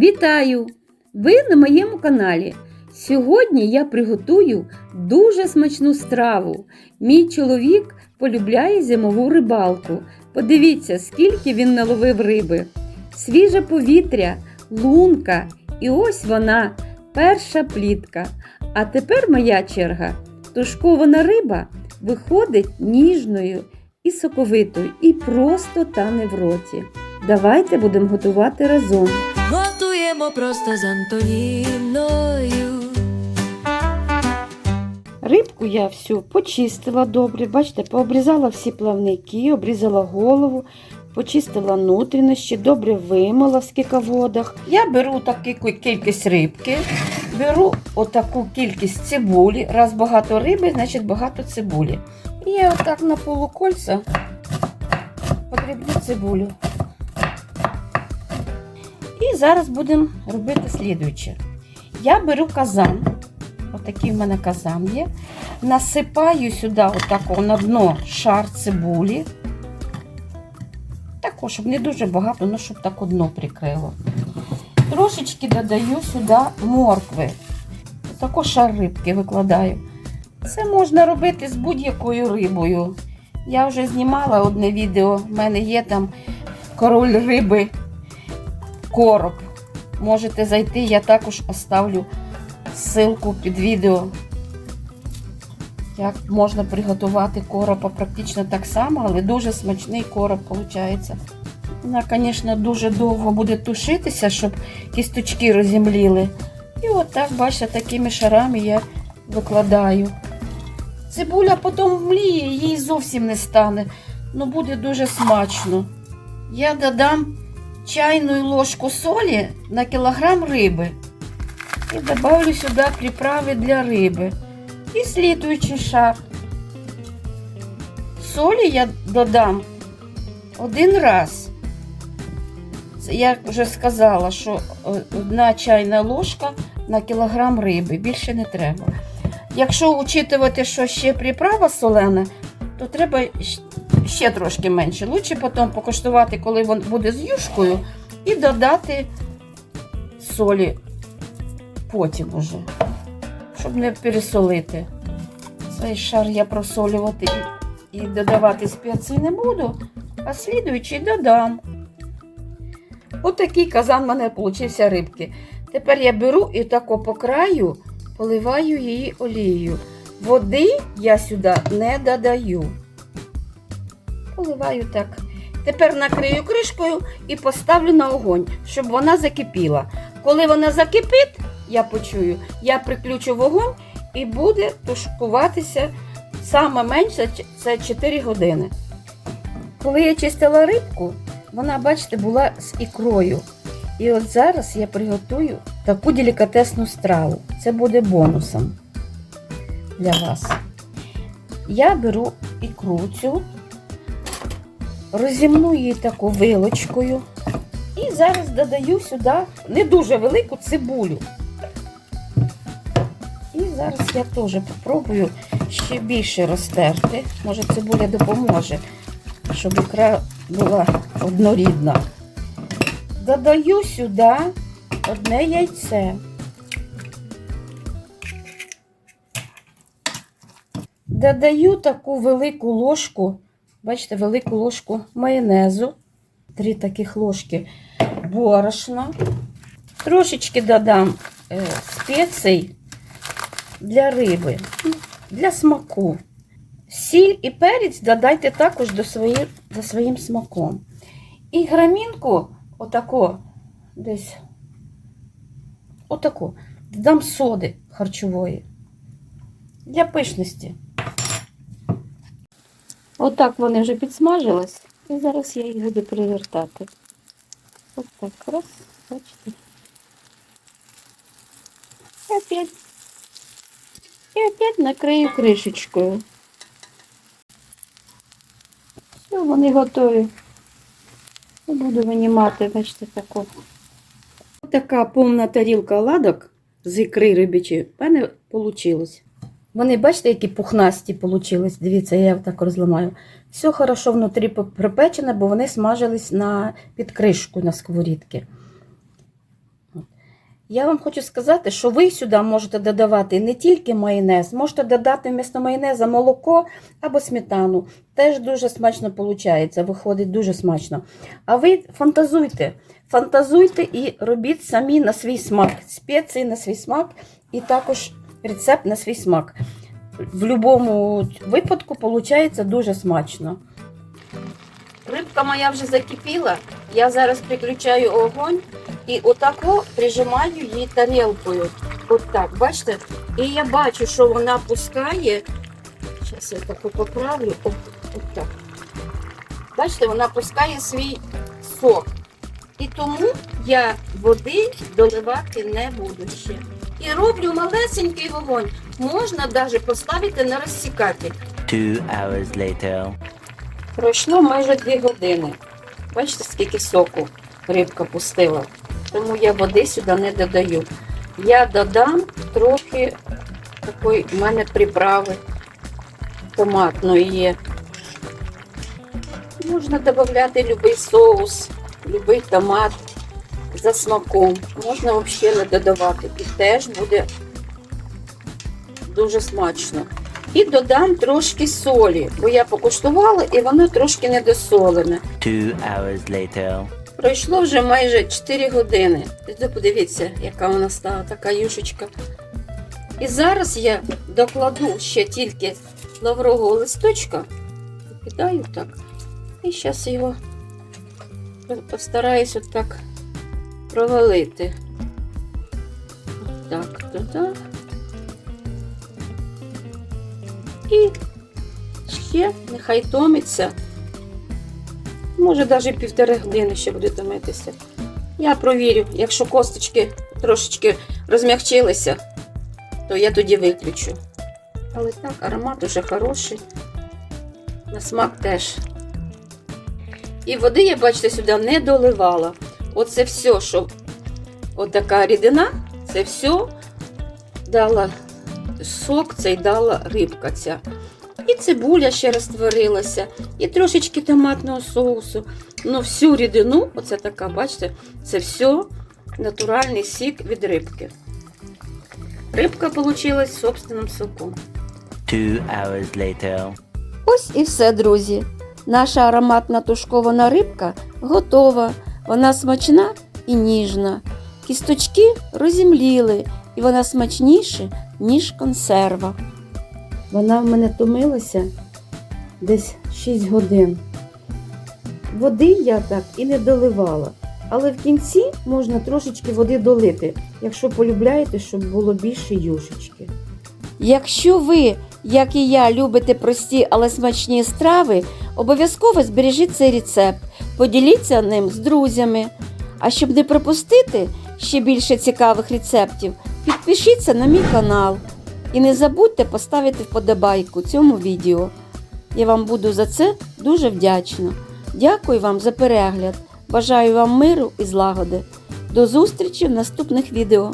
Вітаю! Ви на моєму каналі. Сьогодні я приготую дуже смачну страву. Мій чоловік полюбляє зимову рибалку. Подивіться, скільки він наловив риби. Свіже повітря, лунка. І ось вона, перша плітка. А тепер моя черга. Тушкована риба виходить ніжною і соковитою, і просто тане в роті. Давайте будемо готувати разом. Готуємо просто з Антоніною. Рибку я всю почистила добре, бачите, пообрізала всі плавники, обрізала голову, почистила нутрішні, добре вимила в скиководах. Я беру таку кількість рибки, беру отаку кількість цибулі. Раз багато риби, значить багато цибулі. І я отак на полукольця подрібню цибулю. Зараз будемо робити слідуюче. Я беру казан. Отакий в мене казан є. Насипаю сюди отако на дно шар цибулі. Також, щоб не дуже багато, ну щоб так дно прикрило. Трошечки додаю сюди моркви. Отако шар рибки викладаю. Це можна робити з будь-якою рибою. Я вже знімала одне відео, в мене є там король риби, короб. Можете зайти, я також оставлю ссылку під відео. Як можна приготувати коропа практично так само, але дуже смачний короб виходить. Вона, звісно, дуже довго буде тушитися, щоб кісточки розімліли. І отак, бачите, такими шарами я викладаю. Цибуля потім мліє, їй зовсім не стане. Ну буде дуже смачно. Я додам чайну ложку солі на кілограм риби. І добавлю сюди приправи для риби. І слідуючий шар. Солі я додам один раз. Я вже сказала, що одна чайна ложка на кілограм риби. Більше не треба. Якщо учитувати, що ще приправа солена, то треба ще трошки менше. Лучше потім покуштувати, коли він буде з юшкою, і додати солі потім уже, щоб не пересолити. Цей шар я просолювати і, додавати спеції не буду, а слідуючий додам. Отакий казан в мене получився рибки. Тепер я беру і тако по краю поливаю її олією. Води я сюди не додаю. Поливаю так. Тепер накрию кришкою і поставлю на огонь, щоб вона закипіла. Коли вона закипить, я почую, я приключу вогонь і буде тушкуватися саме менше це 4 години. Коли я чистила рибку, вона, бачите, була з ікрою. І от зараз я приготую таку делікатесну страву. Це буде бонусом для вас. Я беру ікру цю, розімну її таку вилочкою. І зараз додаю сюди не дуже велику цибулю. І зараз я теж спробую ще більше розтерти. Може, цибуля допоможе, щоб ікра була однорідна. Додаю сюди одне яйце. Додаю таку велику ложку, бачите, велику ложку майонезу, три таких ложки борошна. Трошечки додам е, спецій для риби, для смаку. Сіль і перець додайте також до своїм, за своїм смаком. І грамінку, отако, десь, отако, додам соди харчової для пишності. Отак вони вже підсмажились. І зараз я їх буду перевертати. Ось так, раз, бачите. І опять. І опять накрию кришечкою. Все, вони готові. Буду винімати, бачите, таку. Така повна тарілка оладок з ікри рибячі в мене вийшло. Вони, бачите, які пухнасті вийшли. Дивіться, я так розламаю. Все хорошо внутрі припечене, бо вони смажились на підкришку на сковорідки. Я вам хочу сказати, що ви сюди можете додавати не тільки майонез, можете додати вмісто майонеза молоко або сметану. Теж дуже смачно виходить, виходить дуже смачно. А ви фантазуйте, фантазуйте і робіть самі на свій смак. Спеції на свій смак і також рецепт на свій смак. В будь-якому випадку виходить дуже смачно. Рибка моя вже закипіла. Я зараз приключаю огонь і отако прижимаю її тарілкою. От так, бачите? І я бачу, що вона пускає. Зараз я таку поправлю. От, от так. Бачите, вона пускає свій сок. І тому я води доливати не буду ще. І роблю малесенький вогонь. Можна навіть поставити на розсікатель. Two hours later. Пройшло майже дві години. Бачите, скільки соку рибка пустила. Тому я води сюди не додаю. Я додам трохи такої в мене приправи томатної є. Можна додати будь-який соус, будь-який томат за смаком. Можна взагалі не додавати. І теж буде дуже смачно. І додам трошки солі, бо я покуштувала і воно трошки недосолене. Two hours later. Пройшло вже майже 4 години. Подивіться, яка вона стала, така юшечка. І зараз я докладу ще тільки лаврового листочка, кидаю так. І зараз його постараюсь отак провалити. Так, туди. І ще нехай томиться. Може, навіть півтори години ще буде томитися. Я провірю, якщо косточки трошечки розмягчилися, то я тоді виключу. Але так, аромат уже хороший. На смак теж. І води, я бачите, сюди не доливала. Оце все, що от така рідина, це все дала сок, цей дала рибка ця. І цибуля ще розтворилася, і трошечки томатного соусу. Ну, всю рідину, оце така, бачите, це все натуральний сік від рибки. Рибка вийшла з собственним соком. Two hours later. Ось і все, друзі. Наша ароматна тушкована рибка готова. Вона смачна і ніжна. Кісточки розімліли, і вона смачніша, ніж консерва. Вона в мене томилася десь 6 годин. Води я так і не доливала. Але в кінці можна трошечки води долити, якщо полюбляєте, щоб було більше юшечки. Якщо ви, як і я, любите прості, але смачні страви, обов'язково збережіть цей рецепт, поділіться ним з друзями. А щоб не пропустити ще більше цікавих рецептів, підпишіться на мій канал і не забудьте поставити вподобайку цьому відео. Я вам буду за це дуже вдячна. Дякую вам за перегляд. Бажаю вам миру і злагоди. До зустрічі в наступних відео.